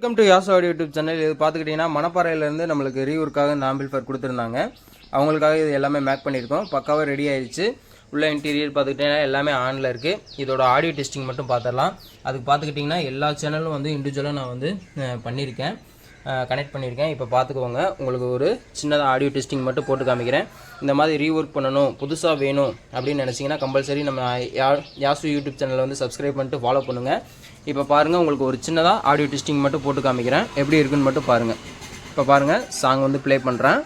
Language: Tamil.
Welcome to Yaso YouTube channel இது பார்த்துக்கிட்டிங்கன்னா மணப்பாறையிலேருந்து நம்மளுக்கு ரீவூருக்காக இந்த ஆம்பிள்ஃபர் கொடுத்துருந்தாங்க. அவங்களுக்காக இது எல்லாமே மேக் பண்ணியிருக்கோம். பக்காவாக ரெடி ஆயிடுச்சு. உள்ள இன்டீரியர் பார்த்துக்கிட்டிங்கன்னா எல்லாமே ஆனில் இருக்குது இதோட ஆடியோ டெஸ்டிங் மட்டும் பார்த்துடலாம். அதுக்கு பார்த்துக்கிட்டிங்கன்னா எல்லா சேனலும் வந்து இண்டிவிஜுவலாக நான் வந்து பண்ணியிருக்கேன். கனெக்ட் பண்ணியிருக்கேன். இப்போ பார்த்துக்கோங்க உங்களுக்கு ஒரு சின்னதாக ஆடியோ டெஸ்டிங் மட்டும் போட்டு காமிக்கிறேன். இந்த மாதிரி ரீஒர்க் பண்ணணும் புதுசாக வேணும் அப்படின்னு நினச்சிங்கன்னா கம்பல்சரி நம்ம யா- யாசு யூடியூப் சேனலை வந்து சப்ஸ்கிரைப் பண்ணிட்டு ஃபாலோ பண்ணுங்கள் இப்போ பாருங்கள் உங்களுக்கு ஒரு சின்னதாக ஆடியோ டெஸ்டிங் மட்டும் போட்டு காமிக்கிறேன். எப்படி இருக்குன்னு மட்டும் பாருங்கள் இப்போ பாருங்கள் சாங் வந்து ப்ளே பண்ணுறேன்